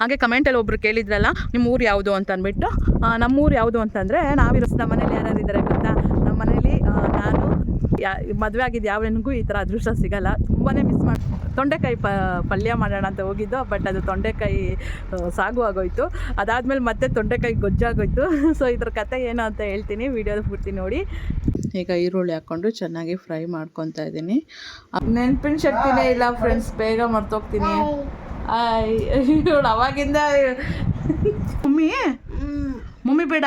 ಹಾಗೆ ಕಮೆಂಟಲ್ಲಿ ಒಬ್ರು ಕೇಳಿದ್ರಲ್ಲ ನಿಮ್ಮ ಊರು ಯಾವುದು? ಅಂತ ಅಂದ್ಬಿಟ್ಟು ಆ, ನಮ್ಮ ಊರು ಯಾವುದು? ಅಂತಂದರೆ ನಾವಿರೋ ನಮ್ಮ ಮನೇಲಿ ಯಾರ್ಯಾರು ಇದ್ದಾರೆ ಗೊತ್ತಾ? ನಮ್ಮ ಮನೇಲಿ ನಾನು ಯಾ ಮದುವೆ ಆಗಿದ್ದು ಯಾವ ಈ ಥರ ಅದೃಷ್ಟ ಸಿಗಲ್ಲ. ತುಂಬಾ ಮಿಸ್ ಮಾಡಿ ತೊಂಡೆಕಾಯಿ ಪ ಪಲ್ಯ ಮಾಡೋಣ ಅಂತ ಹೋಗಿದ್ದು ಬಟ್ ಅದು ತೊಂಡೆಕಾಯಿ ಸಾಗು ಆಗೋಯ್ತು. ಅದಾದಮೇಲೆ ಮತ್ತೆ ತೊಂಡೆಕಾಯಿ ಗೊಜ್ಜಾಗೋಯ್ತು ಸೊ ಇದ್ರ ಕತೆ ಏನು ಅಂತ ಹೇಳ್ತೀನಿ. ವಿಡಿಯೋದ ಪೂರ್ತಿ ನೋಡಿ. ಈಗ ಈರುಳ್ಳಿ ಹಾಕ್ಕೊಂಡು ಚೆನ್ನಾಗಿ ಫ್ರೈ ಮಾಡ್ಕೊತಾ ಇದ್ದೀನಿ. ನೆನ್ಪಿನ ಶಕ್ತಿನೇ ಇಲ್ಲ ಫ್ರೆಂಡ್ಸ್ ಬೇಗ ಮರ್ತೋಗ್ತೀನಿ. ಇವಳು ಅವಾಗಿಂದ ಮಮ್ಮಿ? ಮಮ್ಮಿ ಬೇಡ.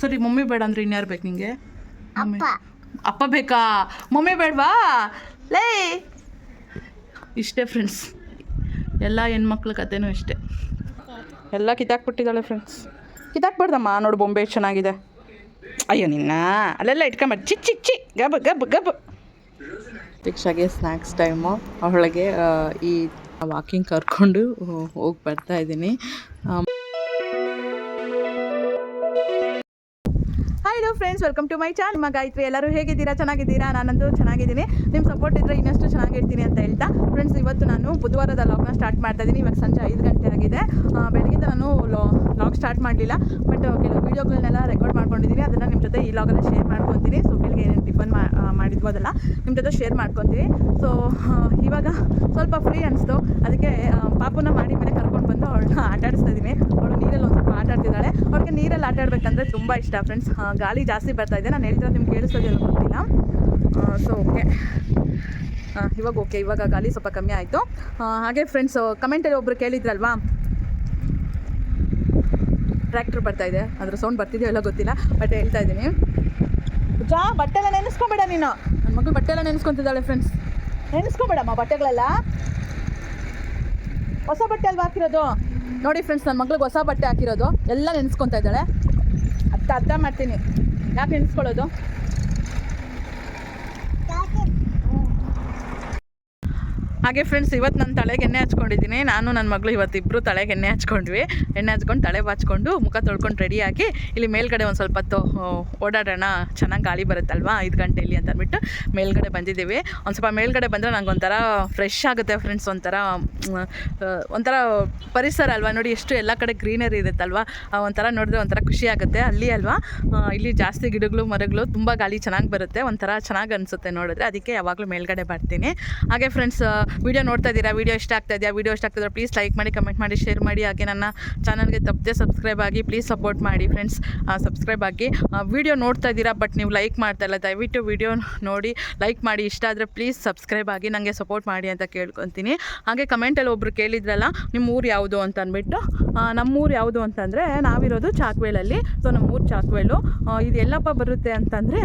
ಸರಿ ಮಮ್ಮಿ ಬೇಡ ಅಂದ್ರೆ ಇನ್ಯಾರು ಬೇಕು ನಿಂಗೆ? ಅಪ್ಪ. ಬೇಕಾ? ಮಮ್ಮಿ ಬೇಡವಾ? ಲೇ! ಇಷ್ಟೇ ಫ್ರೆಂಡ್ಸ್ ಎಲ್ಲ ಹೆಣ್ಮಕ್ಳ ಕತೆನೂ ಇಷ್ಟೇ. ಎಲ್ಲ ಕಿತ್ತಾಕ್ಬಿಟ್ಟಿದ್ದಾಳೆ ಫ್ರೆಂಡ್ಸ್ ಕಿತ್ತಾಕ್ಬಾರ್ದಮ್ಮ ನೋಡು ಬೊಂಬೆ ಎಷ್ಟು ಚೆನ್ನಾಗಿದೆ. ಅಯ್ಯೋ ನಿನ್ನ. ಅಲ್ಲೆಲ್ಲ ಇಟ್ಕೊಂಬ ಚಿ ಚಿ ಚಿ ಗಬ್ ಗಬ್ ಗಬ್. ದೀಕ್ಷಾಗೆ ಸ್ನ್ಯಾಕ್ಸ್ ಟೈಮು ಅವಳಿಗೆ ಈ ವಾಕಿಂಗ್ ಕರ್ಕೊಂಡು ಹೋಗಿ ಬರ್ತಾ ಇದ್ದೀನಿ. Hello friends welcome to my channel ನಿಮ್ಮ ಗಾಯತ್ರಿ ಎಲ್ಲರೂ ಹೇಗಿದ್ದೀರಾ? ಚೆನ್ನಾಗಿದ್ದೀರಾ? ನಾನಂತೂ ಚೆನ್ನಾಗಿದ್ದೀನಿ. ನಿಮ್ಮ ಸಪೋರ್ಟ್ ಇದ್ದರೆ ಇನ್ನಷ್ಟು ಚೆನ್ನಾಗಿರ್ತೀನಿ ಅಂತ ಹೇಳ್ತಾ. ಫ್ರೆಂಡ್ಸ್ ಇವತ್ತು ನಾನು ಬುಧವಾರದ ಲಾಗ್ನ ಸ್ಟಾರ್ಟ್ ಮಾಡ್ತಾ ಇದ್ದೀನಿ. ಇವಾಗ ಸಂಜೆ ಐದು ಗಂಟೆ ಆಗಿದೆ ಬೆಳಗ್ಗೆ ನಾನು ಲಾಗ್ ಸ್ಟಾರ್ಟ್ ಮಾಡಲಿಲ್ಲ. ಬಟ್ ಕೆಲವು ವೀಡಿಯೋಗಳನ್ನೆಲ್ಲ ರೆಕಾರ್ಡ್ ಮಾಡ್ಕೊಂಡಿದ್ದೀನಿ. ಅದನ್ನು ನಿಮ್ಮ ಜೊತೆ ಈ ಲಾಗನ್ನು ಶೇರ್ ಮಾಡ್ಕೊತೀನಿ. ಸೊ ಬೆಳಗ್ಗೆ ಏನೇನು ಟಿಫನ್ ಮಾಡಿದ್ವು ಅದೆಲ್ಲ ನಿಮ್ಮ ಜೊತೆ ಶೇರ್ ಮಾಡ್ಕೊತೀನಿ. ಸೊ ಇವಾಗ ಸ್ವಲ್ಪ ಫ್ರೀ ಅನಿಸ್ತು. ಅದಕ್ಕೆ ಪಾಪನ ಮಾಡಿ ಮೇಲೆ ಕರ್ಕೊಂಡು ಬಂದು ಅವಳನ್ನ ಆಟ ಆಡಿಸ್ತಾ ಇದ್ದೀನಿ ಅವಳು ನೀರಲ್ಲಿ ಒಂದು ಸ್ವಲ್ಪ ಆಟಾಡ್ತಿದ್ದಾಳೆ. ಅವ್ಳಿಗೆ ನೀರಲ್ಲಿ ಆಟಾಡಬೇಕಂದ್ರೆ ತುಂಬ ಇಷ್ಟ ಫ್ರೆಂಡ್ಸ್ ಗಾಳಿ ಜಾಸ್ತಿ ಬರ್ತಾ ಇದೆ. ನಾನು ಹೇಳ್ತಿರೋದು ನಿಮ್ಗೆ ಕೇಳಿಸೋದಿಲ್ಲ ಗೊತ್ತಿಲ್ಲ. ಸೊ ಓಕೆ ಇವಾಗ ಓಕೆ ಇವಾಗ ಗಾಳಿ ಸ್ವಲ್ಪ ಕಮ್ಮಿ ಆಯಿತು. ಹಾಗೆ ಫ್ರೆಂಡ್ಸ್ ಕಮೆಂಟಲ್ಲಿ ಒಬ್ರು ಕೇಳಿದ್ರಲ್ವಾ? ಟ್ರ್ಯಾಕ್ಟರ್ ಬರ್ತಾ ಇದೆ. ಅದ್ರ ಸೌಂಡ್ ಬರ್ತಿದೆಯೋ ಎಲ್ಲ ಗೊತ್ತಿಲ್ಲ ಬಟ್ ಹೇಳ್ತಾ ಇದ್ದೀನಿ ಜಾ ಬಟ್ಟೆ ಎಲ್ಲ ನೆನೆಸ್ಕೊಬೇಡ ನೀನು. ನನ್ನ ಮಗಳು ಬಟ್ಟೆಲ್ಲ ನೆನೆಸ್ಕೊತಿದ್ದಾಳೆ ಫ್ರೆಂಡ್ಸ್ ನೆನೆಸ್ಕೊಬೇಡಮ್ಮ ಬಟ್ಟೆಗಳೆಲ್ಲ. ಹೊಸ ಬಟ್ಟೆ ಅಲ್ವಾ ಹಾಕಿರೋದು? ನೋಡಿ ಫ್ರೆಂಡ್ಸ್ ನನ್ನ ಮಗಳಿಗೆ ಹೊಸ ಬಟ್ಟೆ ಹಾಕಿರೋದು. ಎಲ್ಲ ನೆನೆಸ್ಕೊತಾ ಇದ್ದಾಳೆ. ಅರ್ಥ ಅರ್ಥ ಮಾಡ್ತೀನಿ. ಯಾಕೆ ನೆನೆಸ್ಕೊಳ್ಳೋದು? ಹಾಗೆ ಫ್ರೆಂಡ್ಸ್ ಇವತ್ತು ನಾನು ತಲೆಗೆ ಎಣ್ಣೆ ಹಚ್ಕೊಂಡಿದ್ದೀನಿ. ನಾನು ನನ್ನ ಮಗಳು ಇವತ್ತು ಇಬ್ಬರು ತಲೆಗೆ ಎಣ್ಣೆ ಹಚ್ಕೊಂಡ್ವಿ. ಎಣ್ಣೆ ಹಚ್ಕೊಂಡು ತಲೆ ಬಾಚ್ಕೊಂಡು ಮುಖ ತೊಳ್ಕೊಂಡು ರೆಡಿಯಾಗಿ ಇಲ್ಲಿ ಮೇಲ್ಗಡೆ ಒಂದು ಸ್ವಲ್ಪ ಹೊತ್ತು ಓಡಾಡೋಣ. ಚೆನ್ನಾಗಿ ಗಾಳಿ ಬರುತ್ತಲ್ವಾ? ಐದು ಗಂಟೆಯಲ್ಲಿ ಅಂತ ಅಂದ್ಬಿಟ್ಟು ಮೇಲ್ಗಡೆ ಬಂದಿದ್ದೀವಿ. ಒಂದು ಸ್ವಲ್ಪ ಮೇಲ್ಗಡೆ ಬಂದರೆ ನಂಗೆ ಒಂಥರ ಫ್ರೆಶ್ ಆಗುತ್ತೆ ಫ್ರೆಂಡ್ಸ್ ಒಂಥರ ಒಂಥರ ಪರಿಸರ ಅಲ್ವಾ? ನೋಡಿ, ಎಷ್ಟು ಎಲ್ಲ ಕಡೆ ಗ್ರೀನರಿ ಇರುತ್ತಲ್ವಾ? ಒಂಥರ ನೋಡಿದ್ರೆ ಒಂಥರ ಖುಷಿ ಆಗುತ್ತೆ. ಅಲ್ಲಿ ಅಲ್ವಾ? ಇಲ್ಲಿ ಜಾಸ್ತಿ ಗಿಡಗಳು, ಮರಗಳು, ತುಂಬ ಗಾಳಿ ಚೆನ್ನಾಗಿ ಬರುತ್ತೆ. ಒಂಥರ ಚೆನ್ನಾಗಿ ಅನಿಸುತ್ತೆ ನೋಡಿದ್ರೆ. ಅದಕ್ಕೆ ಯಾವಾಗಲೂ ಮೇಲ್ಗಡೆ ಬರ್ತೀನಿ. ಹಾಗೆ ಫ್ರೆಂಡ್ಸ್ ವಿಡಿಯೋ ನೋಡ್ತಾ ಇದ್ದೀರಾ? ವಿಡಿಯೋ ಇಷ್ಟ ಆಗ್ತಾ ಇದೆಯಾ? ವಿಡಿಯೋ ಇಷ್ಟ ಆಗ್ತಿದ್ರೆ ಪ್ಲೀಸ್ ಲೈಕ್ ಮಾಡಿ ಕಮೆಂಟ್ ಮಾಡಿ ಶೇರ್ ಮಾಡಿ. ಹಾಗೆ ನನ್ನ ಚಾನಲ್ಗೆ ತಪ್ಪದೆ ಸಬ್ಸ್ಕ್ರೈಬ್ ಆಗಿ ಪ್ಲೀಸ್ ಸಪೋರ್ಟ್ ಮಾಡಿ ಫ್ರೆಂಡ್ಸ್ ಸಬ್ಸ್ಕ್ರೈಬ್ ಆಗಿ. ವಿಡಿಯೋ ನೋಡ್ತಾ ಇದ್ದೀರಾ ಬಟ್ ನೀವು ಲೈಕ್ ಮಾಡ್ತಾ ಇಲ್ಲ ದಯವಿಟ್ಟು ವಿಡಿಯೋ ನೋಡಿ ಲೈಕ್ ಮಾಡಿ. ಇಷ್ಟ ಆದರೆ ಪ್ಲೀಸ್ ಸಬ್ಸ್ಕ್ರೈಬ್ ಆಗಿ ನನಗೆ ಸಪೋರ್ಟ್ ಮಾಡಿ ಅಂತ ಕೇಳ್ಕೊತೀನಿ. ಹಾಗೆ ಕಮೆಂಟಲ್ಲಿ ಒಬ್ರು ಕೇಳಿದ್ರಲ್ಲ ನಿಮ್ಮ ಊರು ಯಾವುದು ಅಂತ ಅಂದ್ಬಿಟ್ಟು ಆ, ನಮ್ಮ ಊರು ಯಾವುದು ಅಂತಂದರೆ ನಾವಿರೋದು ಚಾಕ್ವೇಲಲ್ಲಿ. ಸೊ ನಮ್ಮ ಊರು ಚಾಕ್ವೇಲು ಇದು ಎಲ್ಲಪ್ಪ ಬರುತ್ತೆ ಅಂತಂದರೆ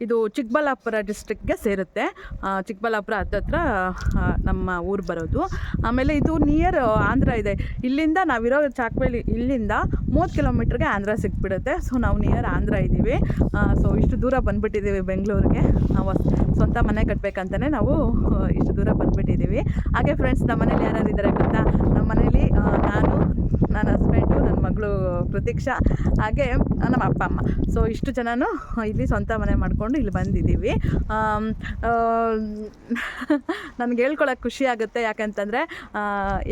ಇದು ಚಿಕ್ಕಬಳ್ಳಾಪುರ ಡಿಸ್ಟ್ರಿಕ್ಗೆ ಸೇರುತ್ತೆ. ಚಿಕ್ಕಬಳ್ಳಾಪುರ ಹತ್ತತ್ರ ಆ, ನಮ್ಮ ಊರು ಬರೋದು. ಆಮೇಲೆ ಇದು ನಿಯರ್ ಆಂಧ್ರ ಇದೆ. ಇಲ್ಲಿಂದ ನಾವಿರೋ ಚಾಕ್ವೇಲಿ ಇಲ್ಲಿಂದ ಮೂವತ್ತು ಕಿಲೋಮೀಟ್ರಿಗೆ ಆಂಧ್ರ ಸಿಕ್ಬಿಡುತ್ತೆ. ಸೊ ನಾವು ನಿಯರ್ ಆಂಧ್ರ ಇದ್ದೀವಿ ಸೊ ಇಷ್ಟು ದೂರ ಬಂದುಬಿಟ್ಟಿದ್ದೀವಿ ಬೆಂಗಳೂರಿಗೆ. ನಾವು ಸ್ವಂತ ಮನೆ ಕಟ್ಟಬೇಕಂತಲೇ ನಾವು ಇಷ್ಟು ದೂರ ಬಂದುಬಿಟ್ಟಿದ್ದೀವಿ ಹಾಗೆ ಫ್ರೆಂಡ್ಸ್ ನಮ್ಮ ಮನೇಲಿ ಯಾರ್ಯಾರು ಇದ್ದಾರೆ ಗೊತ್ತಾ? ನಮ್ಮ ಮನೇಲಿ ನಾನು ನನ್ನ ಹಸ್ಬೆಂಡು ನನ್ನ ಮಗಳು ಪ್ರತೀಕ್ಷಾ, ಹಾಗೆ ನಮ್ಮ ಅಪ್ಪ, ಅಮ್ಮ. ಸೊ ಇಷ್ಟು ಜನನು ಇಲ್ಲಿ ಸ್ವಂತ ಮನೆ ಮಾಡಿಕೊಂಡು ಇಲ್ಲಿ ಬಂದಿದ್ದೀವಿ. ನನಗೆ ಹೇಳ್ಕೊಳಕ್ಕೆ ಖುಷಿ ಆಗುತ್ತೆ. ಯಾಕಂತಂದರೆ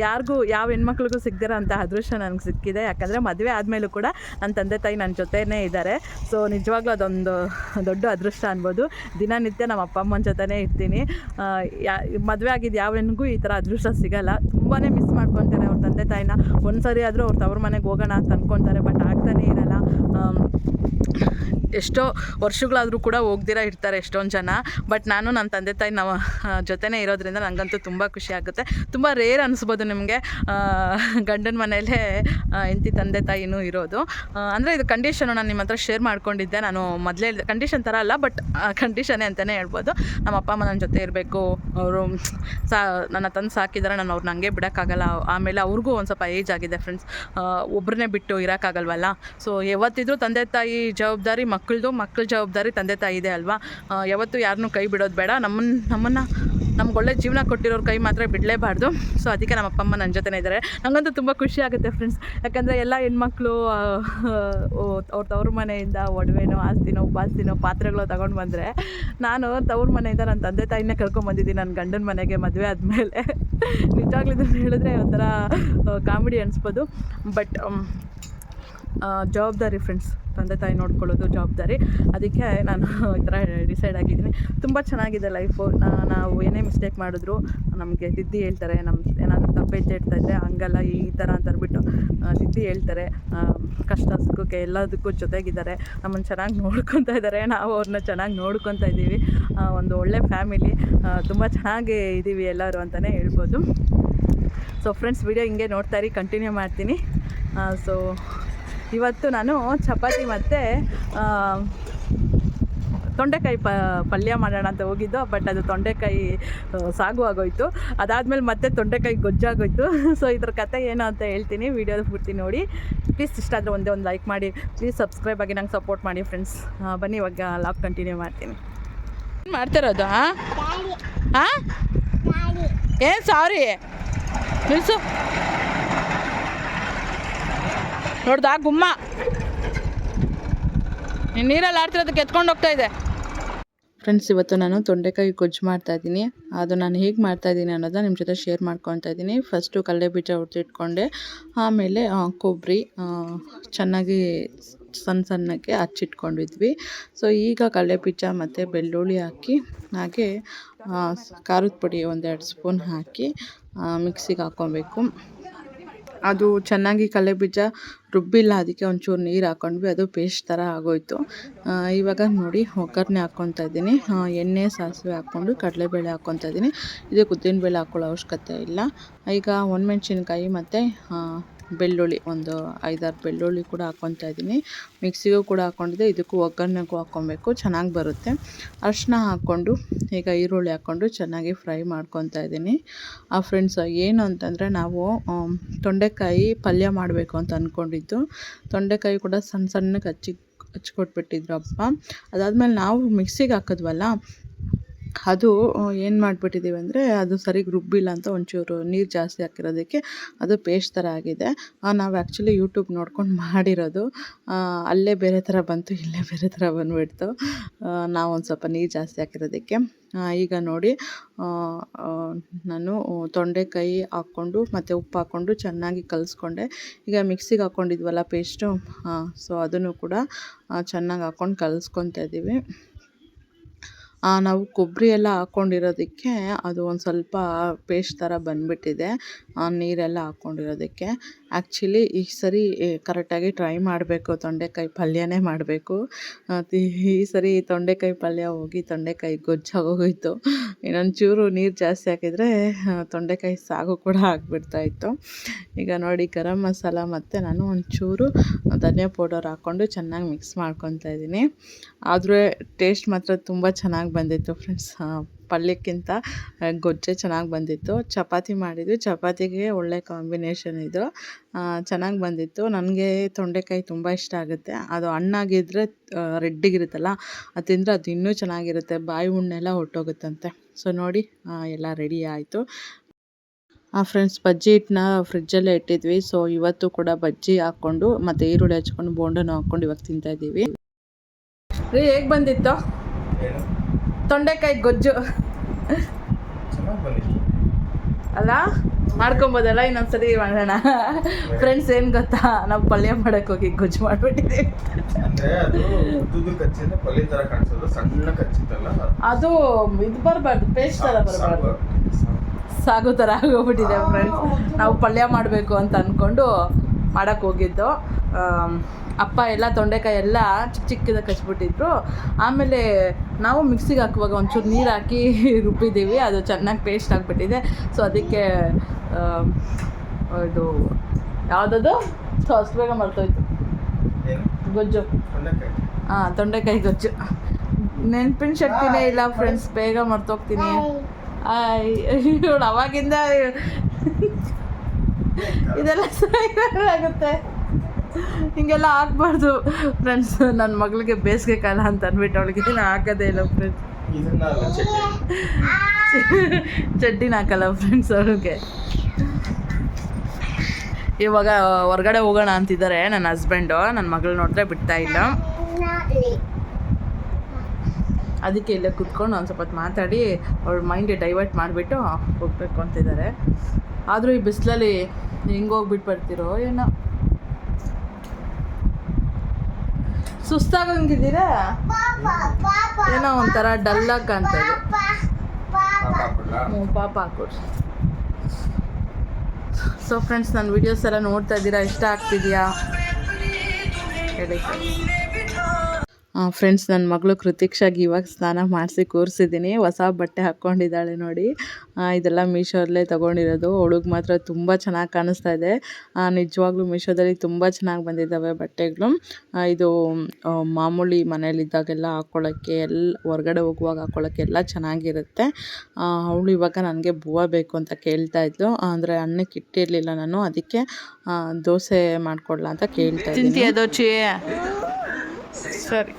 ಯಾರಿಗೂ, ಯಾವ ಹೆಣ್ಮಕ್ಳಿಗೂ ಸಿಗ್ದಿರೋ ಅಂತ ಅದೃಷ್ಟ ನನಗೆ ಸಿಕ್ಕಿದೆ. ಯಾಕಂದರೆ, ಮದುವೆ ಆದಮೇಲೂ ಕೂಡ ನನ್ನ ತಂದೆ ತಾಯಿ ನನ್ನ ಜೊತೆನೇ ಇದ್ದಾರೆ ಸೊ ನಿಜವಾಗ್ಲೂ ಅದೊಂದು ದೊಡ್ಡ ಅದೃಷ್ಟ ಅನ್ಬೋದು. ದಿನನಿತ್ಯ ನಮ್ಮ ಅಪ್ಪ, ಅಮ್ಮನ ಜೊತೆನೇ ಇರ್ತೀನಿ. ಯಾ, ಮದುವೆ ಆಗಿದ್ದು ಯಾವ ಹೆಣ್ಗೂ ಈ ಥರ ಅದೃಷ್ಟ ಸಿಗಲ್ಲ. ತುಂಬಾ ಮಿಸ್ ಮಾಡ್ಕೊತಾರೆ ಅವ್ರ ತಂದೆ ತಾಯಿನ. ಒಂದು ಸರಿ ಆದರೂ ಅವ್ರು ತವ್ರ ಮನೆಗೆ ಹೋಗೋಣ ಅಂತ ಅಂದ್ಕೊತಾರೆ ಬಟ್ ಆಗ್ತಾನೇ ಇರಲ್ಲ. ಎಷ್ಟೋ ವರ್ಷಗಳಾದರೂ ಕೂಡ ಹೋಗ್ದಿರ ಇರ್ತಾರೆ ಎಷ್ಟೊಂದು ಜನ. ಬಟ್ ನಾನು ನನ್ನ ತಂದೆ ತಾಯಿ ನಾವು ಜೊತೆನೇ ಇರೋದ್ರಿಂದ ನನಗಂತೂ ತುಂಬ ಖುಷಿ ಆಗುತ್ತೆ. ತುಂಬ ರೇರ್ ಅನಿಸ್ಬೋದು ನಿಮಗೆ. ಗಂಡನ ಮನೆಯಲ್ಲೇ ಹೆಂಡತಿ ತಂದೆ ತಾಯಿನೂ ಇರೋದು. ಅಂದರೆ ಇದು ಕಂಡೀಷನು ನಾನು ನಿಮ್ಮ ಹತ್ರ ಶೇರ್ ಮಾಡ್ಕೊಂಡಿದ್ದೆ. ನಾನು ಮೊದಲೇ ಕಂಡೀಷನ್ ಥರ ಅಲ್ಲ ಬಟ್ ಕಂಡೀಷನೇ ಅಂತಲೇ ಹೇಳ್ಬೋದು. ನಮ್ಮ ಅಪ್ಪ ಅಮ್ಮ ನನ್ನ ಜೊತೆ ಇರಬೇಕು. ಅವರು ಸಾ, ನನ್ನ ತಂದು ಸಾಕಿದ್ದಾರೆ ನಾನು ಅವ್ರು ನನಗೆ ಬಿಡೋಕ್ಕಾಗಲ್ಲ. ಆಮೇಲೆ ಅವ್ರಿಗೂ ಒಂದು ಸ್ವಲ್ಪ ಏಜ್ ಆಗಿದೆ ಫ್ರೆಂಡ್ಸ್ ಒಬ್ಬರನ್ನೇ ಬಿಟ್ಟು ಇರೋಕ್ಕಾಗಲ್ವಲ್ಲ? ಸೊ ಯಾವತ್ತಿದ್ರೂ ತಂದೆ ತಾಯಿ ಜವಾಬ್ದಾರಿ ಮಕ್ಕಳದು ಮಕ್ಕಳ ಜವಾಬ್ದಾರಿ ತಂದೆ ತಾಯಿ ಇದೆ ಅಲ್ವಾ? ಯಾವತ್ತೂ ಯಾರನ್ನೂ ಕೈ ಬಿಡೋದು ಬೇಡ. ನಮ್ಮನ್ನು ನಮ್ಮನ್ನು, ನಮ್ಗೆ ಒಳ್ಳೆ ಜೀವನ ಕೊಟ್ಟಿರೋರ ಕೈ ಮಾತ್ರ ಬಿಡಲೇಬಾರ್ದು. ಸೊ ಅದಕ್ಕೆ ನಮ್ಮ ಅಪ್ಪ, ಅಮ್ಮ ನನ್ನ ಜೊತೆನೇ ಇದ್ದಾರೆ ನನಗಂತೂ ತುಂಬ ಖುಷಿ ಆಗುತ್ತೆ ಫ್ರೆಂಡ್ಸ್ ಯಾಕಂದರೆ ಎಲ್ಲ ಹೆಣ್ಮಕ್ಳು ಅವ್ರ, ತವ್ರ ಮನೆಯಿಂದ ಒಡವೆನೋ, ಆಸ್ತಿನೋ, ಉಪಾಸ್ತಿನೋ ಪಾತ್ರೆಗಳು ತಗೊಂಡು ಬಂದರೆ ನಾನು ತವ್ರ ಮನೆಯಿಂದ ನನ್ನ ತಂದೆ ತಾಯಿನೇ ಕರ್ಕೊಂಬಂದಿದ್ದೀನಿ ನನ್ನ ಗಂಡನ ಮನೆಗೆ ಮದುವೆ ಆದಮೇಲೆ. ನಿಜವಾಗ್ಲಿದ್ದು ಹೇಳಿದ್ರೆ ಒಂಥರ ಕಾಮಿಡಿ ಅನಿಸ್ಬೋದು. ಬಟ್ ಜವಾಬ್ದಾರಿ ಫ್ರೆಂಡ್ಸ್ ತಂದೆ ತಾಯಿ ನೋಡ್ಕೊಳ್ಳೋದು ಜವಾಬ್ದಾರಿ. ಅದಕ್ಕೆ ನಾನು ಈ ಥರ ಡಿಸೈಡ್ ಆಗಿದ್ದೀನಿ. ತುಂಬ ಚೆನ್ನಾಗಿದೆ ಲೈಫು ನಾವು ಏನೇ ಮಿಸ್ಟೇಕ್ ಮಾಡಿದ್ರು ನಮಗೆ ತಿದ್ದಿ ಹೇಳ್ತಾರೆ. ನಮ್ಮ ಏನಾದರೂ ತಪ್ಪೆಜ್ಜೆ ಇದ್ದರೆ ಹಂಗಲ್ಲ ಈ ಥರ ಅಂತ ಅಂದ್ಬಿಟ್ಟು ಆ, ತಿದ್ದಿ ಹೇಳ್ತಾರೆ. ಕಷ್ಟ ಸುಖಕ್ಕೆ ಎಲ್ಲದಕ್ಕೂ ಜೊತೆಗಿದ್ದಾರೆ. ನಮ್ಮನ್ನು ಚೆನ್ನಾಗಿ ನೋಡ್ಕೊತಾ ಇದ್ದಾರೆ. ನಾವು ಅವ್ರನ್ನ ಚೆನ್ನಾಗಿ ನೋಡ್ಕೊತಾ ಇದ್ದೀವಿ. ಒಂದು ಒಳ್ಳೆ ಫ್ಯಾಮಿಲಿ ತುಂಬ ಚೆನ್ನಾಗಿ ಇದ್ದೀವಿ ಎಲ್ಲರೂ ಅಂತಲೇ ಹೇಳ್ಬೋದು. ಸೊ ಫ್ರೆಂಡ್ಸ್ ವಿಡಿಯೋ ಹಿಂಗೆ ನೋಡ್ತಾ ಇರಿ ಕಂಟಿನ್ಯೂ ಮಾಡ್ತೀನಿ. ಸೊ ಇವತ್ತು ನಾನು ಚಪಾತಿ ಮತ್ತು ತೊಂಡೆಕಾಯಿ ಪ, ಪಲ್ಯ ಮಾಡೋಣ ಅಂತ ಹೋಗಿದ್ದು, ಬಟ್ ಅದು ತೊಂಡೆಕಾಯಿ ಸಾಗು ಆಗೋಯ್ತು ಅದಾದಮೇಲೆ ಮತ್ತೆ ತೊಂಡೆಕಾಯಿ ಗೊಜ್ಜಾಗೋಯ್ತು. ಸೊ ಇದ್ರ ಕತೆ ಏನು ಅಂತ ಹೇಳ್ತೀನಿ. ವೀಡಿಯೋ ಪೂರ್ತಿ ನೋಡಿ. ಪ್ಲೀಸ್ ಇಷ್ಟ ಆದರೆ ಒಂದೇ ಒಂದು ಲೈಕ್ ಮಾಡಿ. ಪ್ಲೀಸ್ ಸಬ್ಸ್ಕ್ರೈಬ್ ಆಗಿ ನಂಗೆ ಸಪೋರ್ಟ್ ಮಾಡಿ ಫ್ರೆಂಡ್ಸ್ ಬನ್ನಿ, ಇವಾಗ ಲಾಕ್ ಕಂಟಿನ್ಯೂ ಮಾಡ್ತೀನಿ. ಏನು ಮಾಡ್ತಿರೋದು ಹಾಂ ಹಾಂ ಏನು ಸಾರಿ ನಿಲ್ಸು. ನೋಡ್ದಾ, ಗುಮ್ಮ. ನೀರಲ್ಲಿ ಆಡ್ತಿರೋದಕ್ಕೆ ಎತ್ಕೊಂಡು ಹೋಗ್ತಾ ಇದೆ. ಫ್ರೆಂಡ್ಸ್ ಇವತ್ತು ನಾನು ತೊಂಡೆಕಾಯಿ ಗೊಜ್ಜು ಮಾಡ್ತಾ ಇದ್ದೀನಿ. ಅದು ನಾನು ಹೇಗೆ ಮಾಡ್ತಾ ಇದ್ದೀನಿ ಅನ್ನೋದನ್ನ ನಿಮ್ಮ ಜೊತೆ ಶೇರ್ ಮಾಡ್ಕೊತಾ ಇದ್ದೀನಿ. ಫಸ್ಟು ಕಡಲೆ ಬೀಜ ಹುರಿದಿಟ್ಕೊಂಡೆ. ಆಮೇಲೆ ಕೊಬ್ಬರಿ ಚೆನ್ನಾಗಿ ಸಣ್ಣ ಸಣ್ಣಕ್ಕೆ ಹಚ್ಚಿಟ್ಕೊಂಡಿದ್ವಿ. ಸೊ ಈಗ ಕಲ್ಲೆ ಬೀಜ ಮತ್ತು ಬೆಳ್ಳುಳ್ಳಿ ಹಾಕಿ, ಹಾಗೆ ಖಾರದ ಪುಡಿ ಒಂದೆರಡು ಸ್ಪೂನ್ ಹಾಕಿ ಮಿಕ್ಸಿಗೆ ಹಾಕ್ಕೊಬೇಕು. ಅದು ಚೆನ್ನಾಗಿ ಕಡಲೆ ಬೀಜ ರುಬ್ಬಿಲ್ಲ, ಅದಕ್ಕೆ ಒಂಚೂರು ನೀರು ಹಾಕೊಂಡ್ವಿ, ಅದು ಪೇಸ್ಟ್ ಥರ ಆಗೋಯ್ತು. ಇವಾಗ ನೋಡಿ, ಒಗ್ಗರಣೆ ಹಾಕ್ಕೊತಾ ಇದ್ದೀನಿ. ಎಣ್ಣೆ, ಸಾಸಿವೆ ಹಾಕ್ಕೊಂಡು, ಕಡಲೆಬೇಳೆ ಹಾಕ್ಕೊತಾ ಇದ್ದೀನಿ. ಇದಕ್ಕೆ ಉದ್ದಿನಬೇಳೆ ಹಾಕ್ಕೊಳ್ಳೋ ಅವಶ್ಯಕತೆ ಇಲ್ಲ. ಈಗ ಒಣಮೆಣ್ಸಿನ್ಕಾಯಿ ಮತ್ತು ಬೆಳ್ಳುಳ್ಳಿ, ಒಂದು ಐದಾರು ಬೆಳ್ಳುಳ್ಳಿ ಕೂಡ ಹಾಕ್ಕೊತಾ ಇದ್ದೀನಿ. ಮಿಕ್ಸಿಗೂ ಕೂಡ ಹಾಕ್ಕೊಂಡಿದ್ದೆ ಇದಕ್ಕೂ ಒಗ್ಗರಣೆಗೂ ಹಾಕ್ಕೊಬೇಕು ಚೆನ್ನಾಗಿ ಬರುತ್ತೆ. ಅರಿಶಿನ ಹಾಕ್ಕೊಂಡು, ಈಗ ಈರುಳ್ಳಿ ಹಾಕ್ಕೊಂಡು ಚೆನ್ನಾಗಿ ಫ್ರೈ ಮಾಡ್ಕೊತಾ ಇದ್ದೀನಿ. ಆ ಫ್ರೆಂಡ್ಸ್, ಏನು ಅಂತಂದರೆ ನಾವು ತೊಂಡೆಕಾಯಿ ಪಲ್ಯ ಮಾಡಬೇಕು ಅಂತ ಅಂದ್ಕೊಂಡಿದ್ದು ತೊಂಡೆಕಾಯಿ ಕೂಡ ಸಣ್ಣ ಸಣ್ಣಗೆ ಹಚ್ಚಿ, ಹಚ್ಕೊಟ್ಬಿಟ್ಟಿದ್ರು ಅಪ್ಪ. ಅದಾದಮೇಲೆ ನಾವು ಮಿಕ್ಸಿಗೆ ಹಾಕಿದ್ವಲ್ಲ ಅದು ಏನು ಮಾಡಿಬಿಟ್ಟಿದ್ದೀವಿ ಅಂದರೆ ಅದು ಸರಿಗೆ ರುಬ್ಬಿಲ್ಲ ಅಂತ ಒಂಚೂರು ನೀರು ಜಾಸ್ತಿ ಹಾಕಿರೋದಕ್ಕೆ ಅದು ಪೇಸ್ಟ್ ಥರ ಆಗಿದೆ. ನಾವು ಆ್ಯಕ್ಚುಲಿ ಯೂಟ್ಯೂಬ್ ನೋಡ್ಕೊಂಡು ಮಾಡಿರೋದು. ಅಲ್ಲೇ ಬೇರೆ ಥರ ಬಂತು, ಇಲ್ಲೇ ಬೇರೆ ಥರ ಬಂದುಬಿಡ್ತು. ನಾವು ಒಂದು ಸ್ವಲ್ಪ ನೀರು ಜಾಸ್ತಿ ಹಾಕಿರೋದಕ್ಕೆ. ಈಗ ನೋಡಿ ನಾನು ತೊಂಡೆಕಾಯಿ ಹಾಕ್ಕೊಂಡು ಮತ್ತು ಉಪ್ಪು ಹಾಕ್ಕೊಂಡು ಚೆನ್ನಾಗಿ ಕಲಿಸ್ಕೊಂಡೆ. ಈಗ ಮಿಕ್ಸಿಗೆ ಹಾಕ್ಕೊಂಡಿದ್ವಲ್ಲ ಪೇಸ್ಟು ಸೊ ಅದನ್ನು ಕೂಡ ಚೆನ್ನಾಗಿ ಹಾಕ್ಕೊಂಡು ಕಲಿಸ್ಕೊತಾ ಇದ್ದೀವಿ ನಾವು ಕೊಬ್ಬರಿ ಎಲ್ಲ ಹಾಕ್ಕೊಂಡಿರೋದಕ್ಕೆ ಅದು ಒಂದು ಸ್ವಲ್ಪ ಪೇಸ್ಟ್ ಥರ ಬಂದುಬಿಟ್ಟಿದೆ. ನೀರೆಲ್ಲ ಹಾಕ್ಕೊಂಡಿರೋದಕ್ಕೆ ಆ್ಯಕ್ಚುಲಿ ಈ ಸರಿ ಕರೆಕ್ಟಾಗಿ ಟ್ರೈ ಮಾಡಬೇಕು, ತೊಂಡೆಕಾಯಿ ಪಲ್ಯನೇ ಮಾಡಬೇಕು. ಈ ಸರಿ ತೊಂಡೆಕಾಯಿ ಪಲ್ಯ ಹೋಗಿ, ತೊಂಡೆಕಾಯಿ ಗೊಜ್ಜಾಗೋಗೋಯಿತು ಇನ್ನೊಂಚೂರು ನೀರು ಜಾಸ್ತಿ ಹಾಕಿದರೆ ತೊಂಡೆಕಾಯಿ ಸಾಗು ಕೂಡ ಆಗಿಬಿಡ್ತಾಯಿತ್ತು. ಈಗ ನೋಡಿ, ಗರಂ ಮಸಾಲ ಮತ್ತು ನಾನು ಒಂಚೂರು ಧನಿಯಾ ಪೌಡರ್ ಹಾಕ್ಕೊಂಡು ಚೆನ್ನಾಗಿ ಮಿಕ್ಸ್ ಮಾಡ್ಕೊತಾ ಇದ್ದೀನಿ. ಆದರೆ ಟೇಸ್ಟ್ ಮಾತ್ರ ತುಂಬ ಚೆನ್ನಾಗಿ ಬಂದಿತ್ತು ಫ್ರೆಂಡ್ಸ್ ಪಲ್ಯಕ್ಕಿಂತ ಗೊಜ್ಜೆ ಚೆನ್ನಾಗಿ ಬಂದಿತ್ತು. ಚಪಾತಿ ಮಾಡಿದ್ವಿ. ಚಪಾತಿಗೆ ಒಳ್ಳೆ ಕಾಂಬಿನೇಷನ್ ಇದು. ಚೆನ್ನಾಗಿ ಬಂದಿತ್ತು. ನನಗೆ ತೊಂಡೆಕಾಯಿ ತುಂಬ ಇಷ್ಟ ಆಗುತ್ತೆ. ಅದು ಹಣ್ಣಾಗಿದ್ದರೆ ರೆಡ್ಡಿಗಿರುತ್ತಲ್ಲ ಅದು ತಿಂದರೆ ಅದು ಇನ್ನೂ ಚೆನ್ನಾಗಿರುತ್ತೆ. ಬಾಯಿ ಹುಣ್ಣೆಲ್ಲ ಹೊಟ್ಟೋಗುತ್ತಂತೆ ಸೊ ನೋಡಿ ಎಲ್ಲ ರೆಡಿ ಆಯಿತು. ಆ ಫ್ರೆಂಡ್ಸ್ ಬಜ್ಜಿ ಹಿಟ್ಟನ್ನ ಫ್ರಿಜ್ಜಲ್ಲೇ ಇಟ್ಟಿದ್ವಿ. ಸೊ ಇವತ್ತು ಕೂಡ ಬಜ್ಜಿ ಹಾಕ್ಕೊಂಡು ಮತ್ತು ಈರುಳ್ಳಿ ಹಚ್ಕೊಂಡು ಬೋಂಡನ್ನು ಹಾಕ್ಕೊಂಡು ಇವಾಗ ತಿಂತಾ ಇದ್ದೀವಿ. ರೀ ಹೇಗೆ ಬಂದಿತ್ತು? ತೊಂಡೆಕಾಯಿ ಗೊಜ್ಜು. ಅಲ್ಲ? ಮಾಡ್ಕೊಬೋದಲ್ಲ? ಇನ್ನೊಂದ್ಸರಿ ಮಾಡೋಣ. ಫ್ರೆಂಡ್ಸ್ ಏನು ಗೊತ್ತಾ? ನಾವು ಪಲ್ಯ ಮಾಡಕ್ಕೆ ಹೋಗಿ ಗುಜ್ ಮಾಡಿಬಿಟ್ಟಿದ್ದೀವಿ. ಅದು ಇದು ಬರಬಾರ್ದು ಪೇಸ್ಟ್ ಥರ ಬರಬಾರ್ದು. ಸಾಗು ಥರ ಆಗೋಗ್ಬಿಟ್ಟಿದೆ ಫ್ರೆಂಡ್ಸ್ ನಾವು ಪಲ್ಯ ಮಾಡಬೇಕು ಅಂತ ಅಂದ್ಕೊಂಡು ಮಾಡೋಕ್ಕೆ ಹೋಗಿದ್ದು. ಅಪ್ಪ ಎಲ್ಲ ತೊಂಡೆಕಾಯಿ ಎಲ್ಲ ಚಿಕ್ಕ ಚಿಕ್ಕದ ಕಚ್ಬಿಟ್ಟಿದ್ರು. ಆಮೇಲೆ ನಾವು ಮಿಕ್ಸಿಗೆ ಹಾಕುವಾಗ ಒಂಚೂರು ನೀರು ಹಾಕಿ ರುಬ್ಬಿದ್ದೀವಿ. ಅದು ಚೆನ್ನಾಗಿ ಪೇಸ್ಟ್ ಆಗಿಬಿಟ್ಟಿದೆ. ಸೊ ಅದಕ್ಕೆ ಇದು ಯಾವುದದು? ಸೊ ಅಷ್ಟು ಬೇಗ ಮರ್ತೋಯ್ತು. ಗೊಜ್ಜು. ಹಾಂ ತೊಂಡೆಕಾಯಿ ಗೊಜ್ಜು. ನೆನಪಿನ ಶಕ್ತಿನೇ ಇಲ್ಲ ಫ್ರೆಂಡ್ಸ್ ಬೇಗ ಮರ್ತೋಗ್ತೀನಿ. ಇವಳು ಅವಾಗಿಂದ ಇದೆಲ್ಲ ಆಗುತ್ತೆ ಹಿಂಗೆಲ್ಲ ಹಾಕ್ಬಾರ್ದು ಫ್ರೆಂಡ್ಸ್ ನನ್ನ ಮಗಳಿಗೆ ಬೇಸಿಗೆ ಕಾಲ ಅಂತ ಅಂದ್ಬಿಟ್ಟು ಅವಳಿಗೆ ದಿನ ಹಾಕೋದೇ ಇಲ್ಲ ಫ್ರೆಂಡ್ಸ್ ಚಡ್ಡಿನ ಹಾಕಲ್ಲ ಫ್ರೆಂಡ್ಸ್ ಅವ್ರಿಗೆ ಇವಾಗ ಹೊರಗಡೆ ಹೋಗೋಣ ಅಂತಿದ್ದಾರೆ ನನ್ನ ಹಸ್ಬೆಂಡು ನನ್ನ ಮಗಳು ನೋಡಿದ್ರೆ ಬಿಡ್ತಾ ಇಲ್ಲ. ಅದಕ್ಕೆ ಇಲ್ಲೇ ಕುತ್ಕೊಂಡು ಒಂದು ಸ್ವಲ್ಪ ಮಾತಾಡಿ ಅವ್ರ ಮೈಂಡ್ ಡೈವರ್ಟ್ ಮಾಡಿಬಿಟ್ಟು ಹೋಗ್ಬೇಕು ಅಂತಿದ್ದಾರೆ. ಆದರೂ ಈ ಬಿಸಿಲಲ್ಲಿ ಹೆಂಗೆ ಹೋಗ್ಬಿಟ್ಟು ಬರ್ತಿರೋ ಏನೋ. ಸುಸ್ತಾಗಂಗಿದ್ದೀರಾ? ಏನೋ ಒಂಥರ ಡಲ್ಲಾಗಿ ಕಾಣ್ತಾ ಇದೆ. ಪಾಪ ಹಾಕೊಡ್ರಿ ಸೊ ಫ್ರೆಂಡ್ಸ್ ನನ್ನ ವೀಡಿಯೋಸ್ ಎಲ್ಲ ನೋಡ್ತಾ ಇದ್ದೀರಾ? ಇಷ್ಟ ಆಗ್ತಿದೆಯಾ? ಹೇಳಿ ಫ್ರೆಂಡ್ಸ್ ನನ್ನ ಮಗಳು ಕೃತಿಕ್ಷಾಗಿ ಇವಾಗ ಸ್ನಾನ ಮಾಡಿಸಿ ಕೂರಿಸಿದ್ದೀನಿ. ಹೊಸ ಬಟ್ಟೆ ಹಾಕ್ಕೊಂಡಿದ್ದಾಳೆ ನೋಡಿ. ಇದೆಲ್ಲ ಮೀಶೋದಲ್ಲೇ ತೊಗೊಂಡಿರೋದು. ಅವಳಿಗೆ ಮಾತ್ರ ತುಂಬ ಚೆನ್ನಾಗಿ ಕಾಣಿಸ್ತಾ ಇದೆ. ನಿಜವಾಗ್ಲೂ ಮೀಶೋದಲ್ಲಿ ತುಂಬ ಚೆನ್ನಾಗಿ ಬಂದಿದ್ದಾವೆ ಬಟ್ಟೆಗಳು. ಇದು ಮಾಮೂಲಿ ಮನೇಲಿದ್ದಾಗೆಲ್ಲ ಹಾಕ್ಕೊಳ್ಳೋಕ್ಕೆ ಎಲ್ಲ ಹೊರಗಡೆ ಹೋಗುವಾಗ ಹಾಕ್ಕೊಳ್ಳೋಕ್ಕೆ ಎಲ್ಲ ಚೆನ್ನಾಗಿರುತ್ತೆ. ಅವಳು ಇವಾಗ ನನಗೆ ಬೂವ ಬೇಕು ಅಂತ ಕೇಳ್ತಾ ಇದ್ಲು. ಅಂದರೆ ಅಣ್ಣಕ್ಕೆ ಇಟ್ಟಿರಲಿಲ್ಲ ನಾನು. ಅದಕ್ಕೆ ದೋಸೆ ಮಾಡಿಕೊಡ್ಲಾ ಅಂತ ಕೇಳ್ತಾ ಇದ್ದೀನಿ. ಸರಿ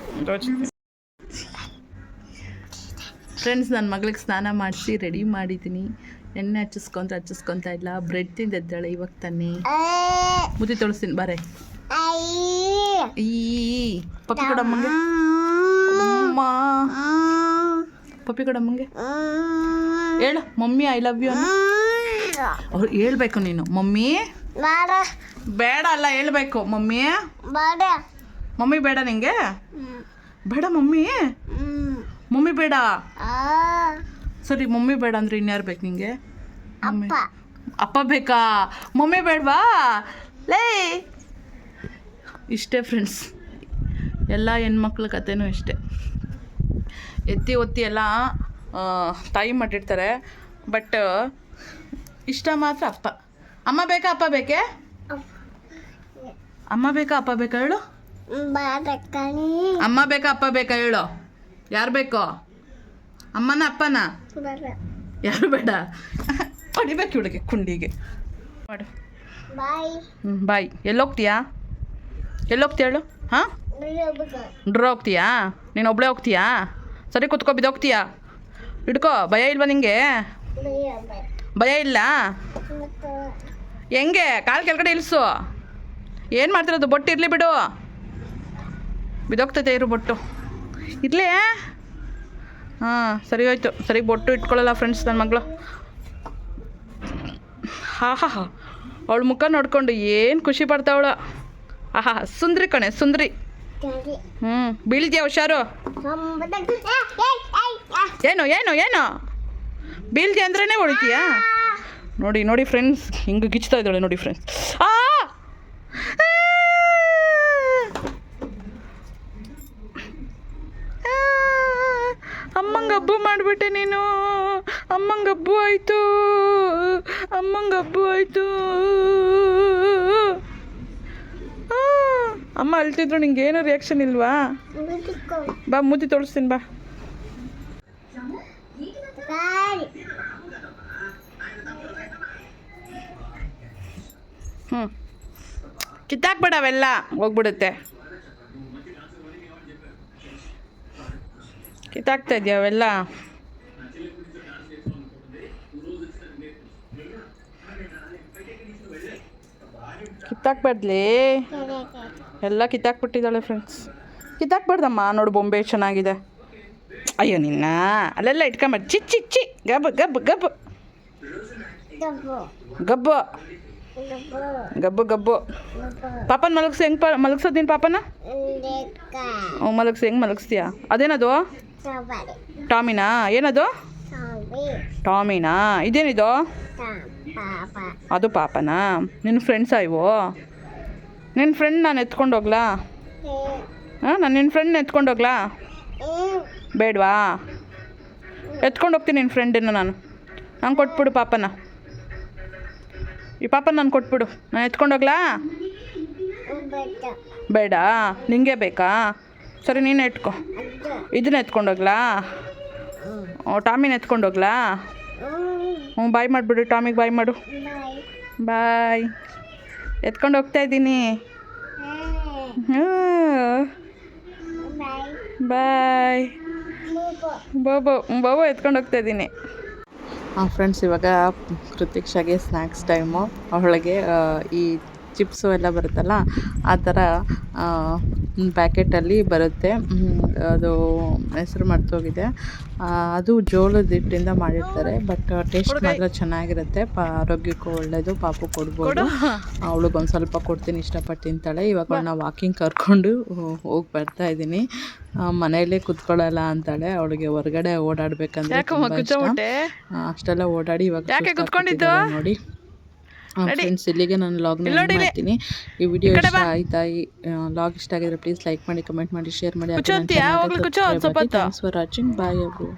ಫ್ರೆಂಡ್ಸ್ ನನ್ನ ಮಗಳಿಗೆ ಸ್ನಾನ ಮಾಡಿಸಿ ರೆಡಿ ಮಾಡಿದ್ದೀನಿ ಎಣ್ಣೆ ಹಚ್ಚಿಸ್ಕೊಂತ ಹಚ್ಚಿಸ್ಕೊತಾ ಇಲ್ಲ ಬ್ರೆಡ್ ತಿಂದಿದ್ದಾಳೆ ಇವಾಗ ತಾನೆ. ಮುದ್ದೆ ತೊಳಸ್ತೀನಿ ಬಾರೆ. ಈ ಪಪ್ಪಿ ಕೊಡಮ್ಮಂಗೆ. ಅಮ್ಮ. ಪಪ್ಪಿ ಕೊಡಮ್ಮಂಗೆ. ಹೇಳು ಮಮ್ಮಿ ಐ ಲವ್ ಯು ಅವ್ರು ಹೇಳ್ಬೇಕು ನೀನು. ಮಮ್ಮಿ. ಬೇಡ ಅಲ್ಲ ಹೇಳ್ಬೇಕು. ಮಮ್ಮಿ. ಮಮ್ಮಿ ಬೇಡ ನಿಂಗೆ? ಬೇಡ ಮಮ್ಮಿ? ಮಮ್ಮಿ ಬೇಡ? ಸರಿ ಮಮ್ಮಿ ಬೇಡ ಅಂದ್ರೆ ಇನ್ಯಾರು ಬೇಕು ನಿಂಗೆ? ಮಮ್ಮಿ. ಅಪ್ಪ. ಬೇಕಾ? ಮಮ್ಮಿ ಬೇಡವಾ? ಲೇ! ಇಷ್ಟೇ ಫ್ರೆಂಡ್ಸ್ ಎಲ್ಲ ಹೆಣ್ಮಕ್ಳ ಕಥೆನೂ ಇಷ್ಟೇ. ಎತ್ತಿ ಒತ್ತಿ ಎಲ್ಲ ತಾಯಿ ಮಾಡಿರ್ತಾರೆ. ಬಟ್ ಇಷ್ಟ ಮಾತ್ರ ಅಪ್ಪ. ಅಮ್ಮ ಬೇಕಾ ಅಪ್ಪ ಬೇಕೇ? ಅಮ್ಮ ಬೇಕಾ ಅಪ್ಪ ಬೇಕಾ ಹೇಳು? ಅಮ್ಮ ಬೇಕಾ ಅಪ್ಪ ಬೇಕಾ ಹೇಳು? ಯಾರು ಬೇಕೋ? ಅಮ್ಮನ ಅಪ್ಪನ? ಯಾರು ಬೇಡ? ಹೊಡಿಬೇಕು ಹುಡುಗಿ ಕುಂಡಿಗೆ. ಮಾಡು. ಬಾಯ್. ಹ್ಞೂ ಬಾಯ್. ಎಲ್ಲೋಗ್ತೀಯಾ? ಎಲ್ಲೋಗ್ತೀಯ ಹೇಳು? ಹಾಂ? ಡ್ರ ಹೋಗ್ತೀಯಾ? ನೀನು ಒಬ್ಳೆ ಹೋಗ್ತೀಯಾ? ಸರಿ ಕುತ್ಕೋ ಬಿದ್ದೋಗ್ತೀಯಾ ಹಿಡ್ಕೋ ಭಯ ಇಲ್ವಾ ನಿಂಗೆ? ಭಯ ಇಲ್ಲ? ಹೆಂಗೆ? ಕಾಲು ಕೆಳಗಡೆ ಇಳಿಸು. ಏನು ಮಾಡ್ತಿರೋದು? ಬೊಟ್ಟಿರಲಿ ಬಿಡು. ಬಿದೋಗ್ತೈತೆ ಇರು ಬೊಟ್ಟು. ಇರಲೇ? ಹಾಂ ಸರಿ ಹೋಯ್ತು. ಸರಿ ಬೊಟ್ಟು ಇಟ್ಕೊಳ್ಳಲ್ಲ ಫ್ರೆಂಡ್ಸ್ ನನ್ನ ಮಗಳು. ಹಾ ಹಾ ಹಾ. ಅವಳ ಮುಖ ನೋಡ್ಕೊಂಡು ಏನು ಖುಷಿ ಪಡ್ತಾವಳ ಆಹಾ ಸುಂದ್ರಿ ಕಣೆ ಸುಂದ್ರಿ. ಹ್ಞೂ ಬೀಳ್ತೀಯ ಹುಷಾರು? ಏನು ಏನು ಏನು? ಬೀಳ್ತೀಯ ಅಂದ್ರೇ ಹೊಡಿತೀಯಾ ನೋಡಿ ನೋಡಿ ಫ್ರೆಂಡ್ಸ್ ಹಿಂಗೆ ಗಿಚ್ತಾ ಇದ್ದಾಳೆ ನೋಡಿ ಫ್ರೆಂಡ್ಸ್ ಆ ಹಬ್ಬು ಮಾಡಿಬಿಟ್ಟೆ ನೀನು. ಅಮ್ಮಂಗೆ ಹಬ್ಬು ಆಯಿತು. ಅಮ್ಮಂಗೆ ಹಬ್ಬು ಆಯಿತು. ಅಮ್ಮ ಅಳ್ತಿದ್ರು ನಿಂಗೆ ಏನು ರಿಯಾಕ್ಷನ್ ಇಲ್ವಾ? ಬಾ ಮುದ್ದೆ ತೋರಿಸ್ತೀನಿ ಬಾ. ಹ್ಞೂ ಕಿತ್ತಾಕ್ಬೇಡ ಅವೆಲ್ಲ. ಹೋಗ್ಬಿಡುತ್ತೆ. ಕಿತ್ತಾಕ್ತಾ ಇದೆಯಾ ಅವೆಲ್ಲ? ಕಿತ್ತಾಕ್ಬಾರ್ದ್ಲಿ? ಎಲ್ಲ ಕಿತ್ತಾಕ್ಬಿಟ್ಟಿದ್ದಾಳೆ ಫ್ರೆಂಡ್ಸ್ ಕಿತ್ತಾಕ್ಬಾರ್ದಮ್ಮ ನೋಡು ಬೊಂಬೆ ಚೆನ್ನಾಗಿದೆ. ಅಯ್ಯೋ ನಿನ್ನ? ಅಲ್ಲೆಲ್ಲ ಇಟ್ಕೊಂಬಾರ್ದು ಚಿ ಚಿ ಚಿ ಗಬ್ ಗಬ್ ಗಬ್ಬು. ಗಬ್ಬು. ಗಬ್ಬು ಗಬ್ಬು. ಪಾಪನ ಮಲಗಿಸ್ ಹೆಂಗೆ ಪ ಮಲಗ್ಸೋದು ನೀನು ಪಾಪನ? ಹ್ಞೂ ಮಲಗಿಸಿ ಹೆಂಗೆ ಮಲಗಿಸ್ತೀಯಾ? ಅದೇನದು? ಟಾಮಿನಾ? ಏನದು? ಟಾಮಿನಾ? ಇದೇನಿದು? ಅದು ಪಾಪನಾ? ನಿನ್ನ ಫ್ರೆಂಡ್ಸಾ ಇವು? ನಿನ್ನ ಫ್ರೆಂಡ್ ನಾನು ಎತ್ಕೊಂಡೋಗ್ಲಾ ಹಾಂ ನಾನು ನಿನ್ನ ಫ್ರೆಂಡ್ನ ಎತ್ಕೊಂಡೋಗ್ಲಾ ಬೇಡವಾ? ಎತ್ಕೊಂಡು ಹೋಗ್ತೀನಿ ನಿನ್ನ ಫ್ರೆಂಡನ್ನು ನಾನು. ನಾನು ಕೊಟ್ಬಿಡು ಪಾಪನ. ಈ ಪಾಪನ ನಾನು ಕೊಟ್ಬಿಡು. ನಾನು ಎತ್ಕೊಂಡೋಗ್ಲಾ ಬೇಡ. ನಿಂಗೆ ಬೇಕಾ? ಸರಿ, ನೀನು ಎತ್ಕೊ. ಇದನ್ನ ಎತ್ಕೊಂಡೋಗ್ಲಾ ಟಾಮಿನ ಎತ್ಕೊಂಡೋಗ್ಲಾ ಹ್ಞೂ ಬಾಯ್ ಮಾಡಿಬಿಡು, ಟಾಮಿಗೆ ಬಾಯ್ ಮಾಡು. ಬಾಯ್ ಎತ್ಕೊಂಡು ಹೋಗ್ತಾ ಇದ್ದೀನಿ. ಬಾಯ್ ಬಾಬು ಬಾಬು ಎತ್ಕೊಂಡು ಹೋಗ್ತಾ ಇದ್ದೀನಿ. ಫ್ರೆಂಡ್ಸ್ ಇವಾಗ ಕೃತಿಕ್ಷಾಗೆ ಸ್ನ್ಯಾಕ್ಸ್ ಟೈಮು ಅವಳಿಗೆ ಈ ಚಿಪ್ಸು ಎಲ್ಲ ಬರುತ್ತಲ್ಲ ಆ ಥರ ಪ್ಯಾಕೆಟಲ್ಲಿ ಬರುತ್ತೆ. ಅದು ಹೆಸ್ರು ಮರ್ತೋಗಿದೆ ಅದು ಜೋಳದ ಹಿಟ್ಟಿಂದ ಮಾಡಿರ್ತಾರೆ ಬಟ್ ಟೇಸ್ಟ್ ಮಾತ್ರ ಚೆನ್ನಾಗಿರುತ್ತೆ. ಪ ಆರೋಗ್ಯಕ್ಕೂ ಒಳ್ಳೆಯದು ಪಾಪು ಕೊಡ್ಬೋದು. ಅವಳಿಗೊಂದು ಸ್ವಲ್ಪ ಕೊಡ್ತೀನಿ ಇಷ್ಟಪಟ್ಟು ತಿಂತಾಳೆ. ಇವಾಗ ನಾವು ವಾಕಿಂಗ್ ಕರ್ಕೊಂಡು ಹೋಗಿ ಬರ್ತಾ ಇದ್ದೀನಿ. ಮನೆಯಲ್ಲೇ ಕುತ್ಕೊಳ್ಳಲ್ಲ ಅಂತಾಳೆ. ಅವಳಿಗೆ ಹೊರಗಡೆ ಓಡಾಡ್ಬೇಕಂದ್ರೆ. ಅಷ್ಟೆಲ್ಲ ಓಡಾಡಿ ಇವಾಗ ನೋಡಿ. ಫ್ರೆಂಡ್ಸ್ ಇಲ್ಲಿಗೆ ನಾನು ಲಾಗ್ನ ಮಾಡ್ತೀನಿ. ಈ ವಿಡಿಯೋ ಇಷ್ಟ ಆಯ್ತಾ? ಈ ಲಾಗ್ ಇಷ್ಟ ಆಗಿದ್ರೆ ಪ್ಲೀಸ್ ಲೈಕ್ ಮಾಡಿ ಕಮೆಂಟ್ ಮಾಡಿ ಶೇರ್ ಮಾಡಿ. ಥ್ಯಾಂಕ್ಸ್ ಫಾರ್ ವಾಚಿಂಗ್ ಬಾಯ್ ಅವರು